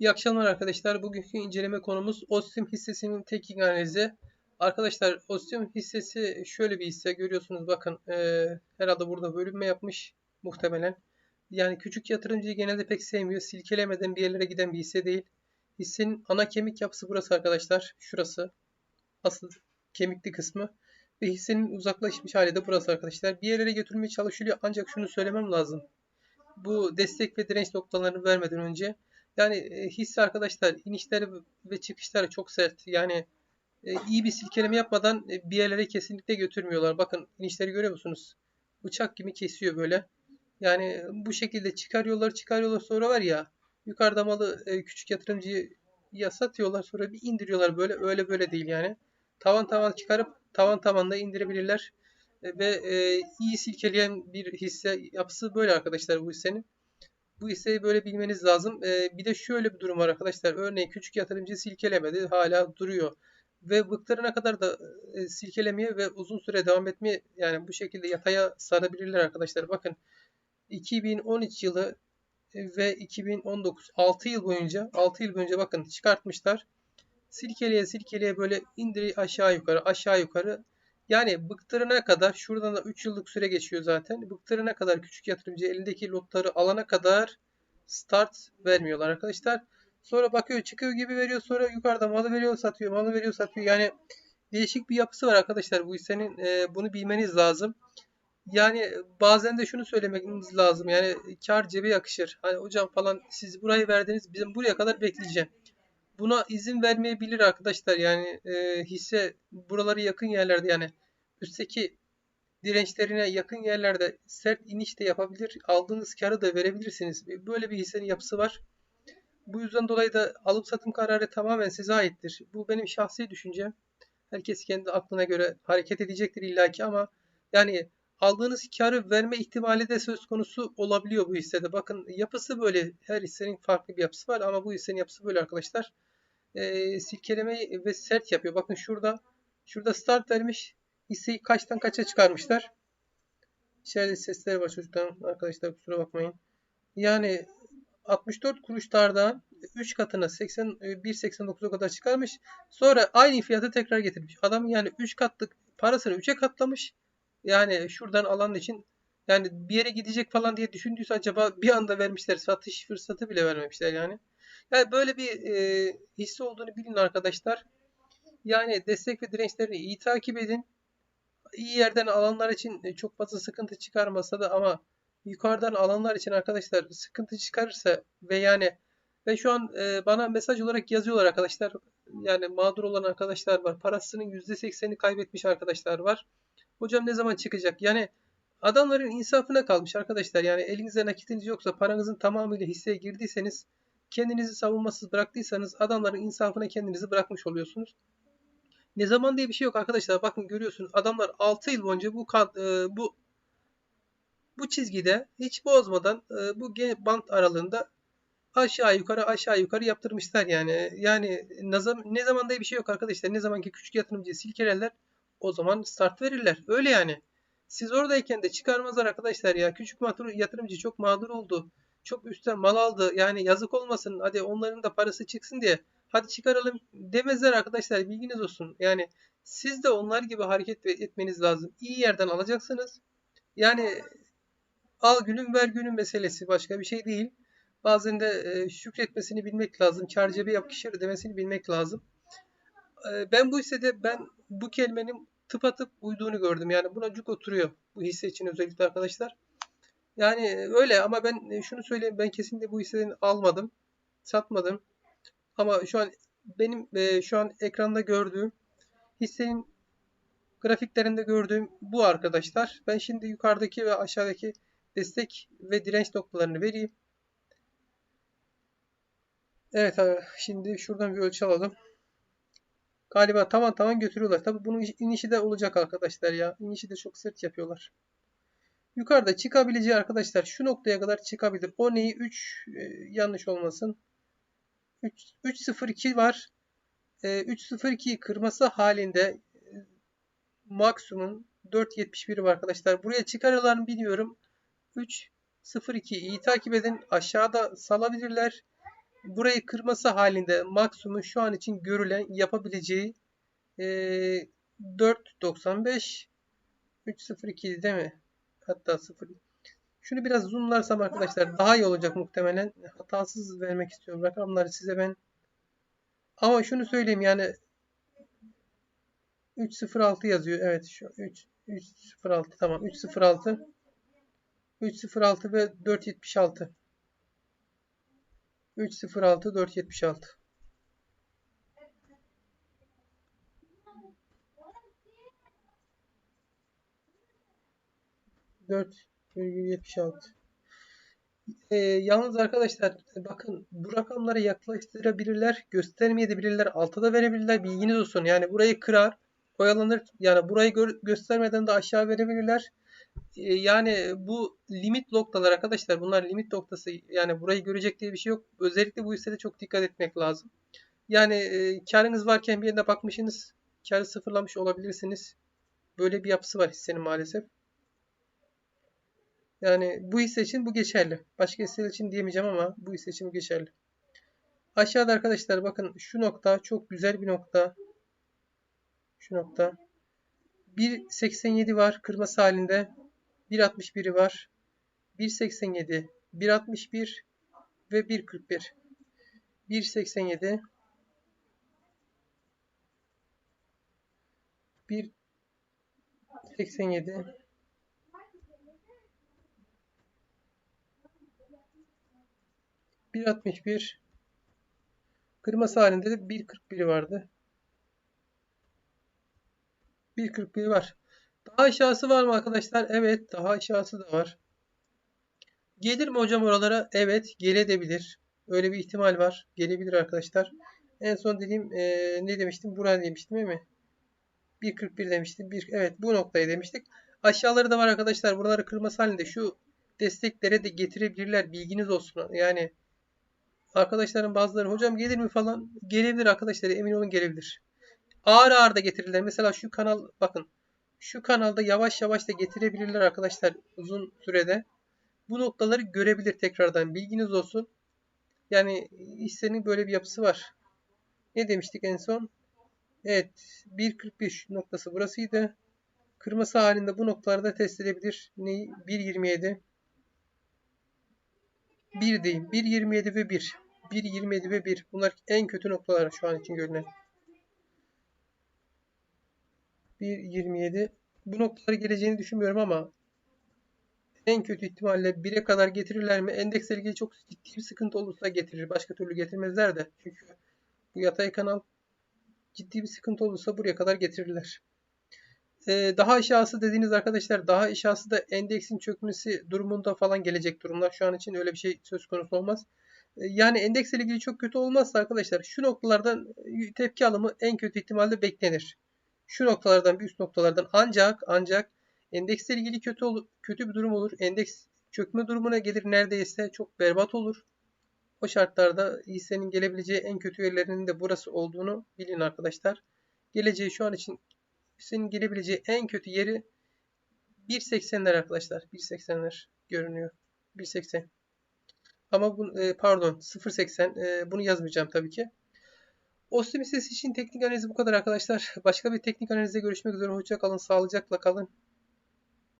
İyi akşamlar arkadaşlar. Bugünkü inceleme konumuz Ostim hissesinin teknik analizi. Arkadaşlar Ostim hissesi şöyle bir hisse görüyorsunuz bakın eee, herhalde burada bölünme yapmış muhtemelen. Yani küçük yatırımcıyı genelde pek sevmiyor. Silkelemeden bir yerlere giden bir hisse değil. Hissenin ana kemik yapısı burası arkadaşlar. Şurası. Asıl kemikli kısmı. Ve hissenin uzaklaşmış hali de burası arkadaşlar. Bir yerlere götürmeye çalışılıyor ancak şunu söylemem lazım. Bu destek ve direnç noktalarını vermeden önce yani e, hisse arkadaşlar inişleri ve çıkışları çok sert. Yani e, iyi bir silkeleme yapmadan e, bir yerlere kesinlikle götürmüyorlar. Bakın inişleri görüyor musunuz? Bıçak gibi kesiyor böyle. Yani bu şekilde çıkarıyorlar çıkarıyorlar sonra var ya yukarıda malı küçük yatırımcıya satıyorlar sonra bir indiriyorlar böyle öyle böyle değil yani. Tavan tavan çıkarıp tavan tavanla indirebilirler. E, ve iyi silkeleyen bir hisse yapısı böyle arkadaşlar bu hissenin. Bu hisseyi böyle bilmeniz lazım. Ee, bir de şöyle bir durum var arkadaşlar. Örneğin küçük yatırımcı silkelemedi. Hala duruyor. Ve bıklarına kadar da e, silkelemeye ve uzun süre devam etmeye yani bu şekilde yataya sarabilirler arkadaşlar. Bakın 2013 yılı e, ve 2019 6 yıl boyunca 6 yıl boyunca bakın çıkartmışlar. Silkeleye silkeleye böyle indiri aşağı yukarı aşağı yukarı yani bıktırana kadar şuradan da 3 yıllık süre geçiyor zaten. Bıktırana kadar küçük yatırımcı elindeki lotları alana kadar start vermiyorlar arkadaşlar. Sonra bakıyor çıkıyor gibi veriyor. Sonra yukarıda malı veriyor satıyor. Malı veriyor satıyor. Yani değişik bir yapısı var arkadaşlar. Bu hissenin e, bunu bilmeniz lazım. Yani bazen de şunu söylemeniz lazım. Yani kar cebe yakışır. Hani hocam falan siz burayı verdiniz. Bizim buraya kadar bekleyeceğim buna izin vermeyebilir arkadaşlar. Yani e, hisse buraları yakın yerlerde yani üstteki dirençlerine yakın yerlerde sert iniş de yapabilir. Aldığınız karı da verebilirsiniz. Böyle bir hissenin yapısı var. Bu yüzden dolayı da alıp satım kararı tamamen size aittir. Bu benim şahsi düşüncem. Herkes kendi aklına göre hareket edecektir illaki ama yani aldığınız karı verme ihtimali de söz konusu olabiliyor bu hissede. Bakın yapısı böyle. Her hissenin farklı bir yapısı var ama bu hissenin yapısı böyle arkadaşlar e, silkelemeyi ve sert yapıyor. Bakın şurada şurada start vermiş. Hisseyi kaçtan kaça çıkarmışlar. İçeride sesler var çocuklar. Arkadaşlar kusura bakmayın. Yani 64 kuruşlardan 3 katına 80 1.89'a kadar çıkarmış. Sonra aynı fiyata tekrar getirmiş. Adam yani 3 katlık parasını 3'e katlamış. Yani şuradan alan için yani bir yere gidecek falan diye düşündüyse acaba bir anda vermişler. Satış fırsatı bile vermemişler yani. Yani böyle bir e, hisse olduğunu bilin arkadaşlar. Yani destek ve dirençlerini iyi takip edin. İyi yerden alanlar için e, çok fazla sıkıntı çıkarmasa da ama yukarıdan alanlar için arkadaşlar sıkıntı çıkarırsa ve yani ve şu an e, bana mesaj olarak yazıyorlar arkadaşlar. Yani mağdur olan arkadaşlar var. Parasının %80'ini kaybetmiş arkadaşlar var. Hocam ne zaman çıkacak? Yani adamların insafına kalmış arkadaşlar. Yani elinizde nakitiniz yoksa paranızın tamamıyla hisseye girdiyseniz kendinizi savunmasız bıraktıysanız adamların insafına kendinizi bırakmış oluyorsunuz. Ne zaman diye bir şey yok arkadaşlar. Bakın görüyorsunuz adamlar 6 yıl boyunca bu e, bu bu çizgide hiç bozmadan e, bu bant aralığında aşağı yukarı aşağı yukarı yaptırmışlar yani. Yani ne zaman, diye bir şey yok arkadaşlar. Ne zaman ki küçük yatırımcıyı silkelerler o zaman start verirler. Öyle yani. Siz oradayken de çıkarmazlar arkadaşlar ya. Küçük yatırımcı çok mağdur oldu çok üstten mal aldı. Yani yazık olmasın. Hadi onların da parası çıksın diye. Hadi çıkaralım demezler arkadaşlar. Bilginiz olsun. Yani siz de onlar gibi hareket etmeniz lazım. İyi yerden alacaksınız. Yani al günün ver günün meselesi başka bir şey değil. Bazen de e, şükretmesini bilmek lazım. Cebi yakışır demesini bilmek lazım. E, ben bu hissede ben bu kelimenin tıpatıp uyduğunu gördüm. Yani buna cuk oturuyor. Bu hisse için özellikle arkadaşlar. Yani öyle ama ben e, şunu söyleyeyim ben kesinlikle bu hisseden almadım. Satmadım. Ama şu an benim e, şu an ekranda gördüğüm hissenin grafiklerinde gördüğüm bu arkadaşlar. Ben şimdi yukarıdaki ve aşağıdaki destek ve direnç noktalarını vereyim. Evet şimdi şuradan bir ölçü alalım. Galiba tavan tavan götürüyorlar. Tabi bunun inişi de olacak arkadaşlar ya. İnişi de çok sert yapıyorlar. Yukarıda çıkabileceği arkadaşlar şu noktaya kadar çıkabilir. O neyi 3 e, yanlış olmasın. 3 302 var. E, 302'yi kırması halinde e, maksimum 471 var arkadaşlar. Buraya çıkarırlar mı bilmiyorum. 3 02 iyi takip edin. Aşağıda salabilirler. Burayı kırması halinde maksimum şu an için görülen yapabileceği e, 4.95 3.02 değil mi? Hatta 0. Şunu biraz zoomlarsam arkadaşlar daha iyi olacak muhtemelen. Hatasız vermek istiyorum rakamları size ben. Ama şunu söyleyeyim yani 306 yazıyor. Evet şu 3 306 tamam 306 306 ve 476 306 476 4,76 ee, yalnız arkadaşlar bakın bu rakamları yaklaştırabilirler, göstermeyebilirler, altta da verebilirler. Bilginiz olsun. Yani burayı kırar, oyalanır. Yani burayı gö göstermeden de aşağı verebilirler. Ee, yani bu limit noktalar arkadaşlar. Bunlar limit noktası. Yani burayı görecek diye bir şey yok. Özellikle bu hissede çok dikkat etmek lazım. Yani e, karınız varken bir yerine bakmışsınız. Karı sıfırlamış olabilirsiniz. Böyle bir yapısı var hissenin maalesef. Yani bu hisse için bu geçerli. Başka hisseler için diyemeyeceğim ama bu hisse için bu geçerli. Aşağıda arkadaşlar bakın şu nokta çok güzel bir nokta. Şu nokta. 1.87 var kırması halinde. 1.61'i var. 1.87, 1.61 ve 1.41. 1.87 1.87 1.61 kırması halinde de 1.41'i vardı. 1.41 var. Daha aşağısı var mı arkadaşlar? Evet daha aşağısı da var. Gelir mi hocam oralara? Evet gelebilir. Öyle bir ihtimal var. Gelebilir arkadaşlar. En son dediğim e, ne demiştim? Buraya demiştim değil mi? 1.41 demiştim. 1, evet bu noktayı demiştik. Aşağıları da var arkadaşlar. Buraları kırması halinde şu desteklere de getirebilirler. Bilginiz olsun. Yani arkadaşların bazıları hocam gelir mi falan gelebilir arkadaşlar. Emin olun gelebilir. Ağır ağır da getirirler. Mesela şu kanal bakın. Şu kanalda yavaş yavaş da getirebilirler arkadaşlar uzun sürede. Bu noktaları görebilir tekrardan. Bilginiz olsun. Yani hissenin böyle bir yapısı var. Ne demiştik en son? Evet. 1.45 noktası burasıydı. Kırması halinde bu noktalarda test edebilir. Neyi? 1.27 1 değil. 1.27 ve 1. 1.27 ve 1. Bunlar en kötü noktalar şu an için görünen. 1.27. Bu noktalara geleceğini düşünmüyorum ama en kötü ihtimalle 1'e kadar getirirler mi? Endeksle ilgili çok ciddi bir sıkıntı olursa getirir. Başka türlü getirmezler de. Çünkü bu yatay kanal ciddi bir sıkıntı olursa buraya kadar getirirler. Ee, daha aşağısı dediğiniz arkadaşlar daha aşağısı da endeksin çökmesi durumunda falan gelecek durumlar. Şu an için öyle bir şey söz konusu olmaz. Ee, yani endeksle ilgili çok kötü olmazsa arkadaşlar şu noktalardan tepki alımı en kötü ihtimalle beklenir şu noktalardan bir üst noktalardan ancak ancak endeksle ilgili kötü olur, kötü bir durum olur. Endeks çökme durumuna gelir neredeyse çok berbat olur. O şartlarda hissenin gelebileceği en kötü yerlerinin de burası olduğunu bilin arkadaşlar. Geleceği şu an için hissenin gelebileceği en kötü yeri 1.80'ler arkadaşlar. 1.80'ler görünüyor. 1.80. Ama bu e, pardon 0.80 e, bunu yazmayacağım tabii ki. Ostim hissesi için teknik analizi bu kadar arkadaşlar. Başka bir teknik analizde görüşmek üzere. Hoşça kalın, sağlıcakla kalın.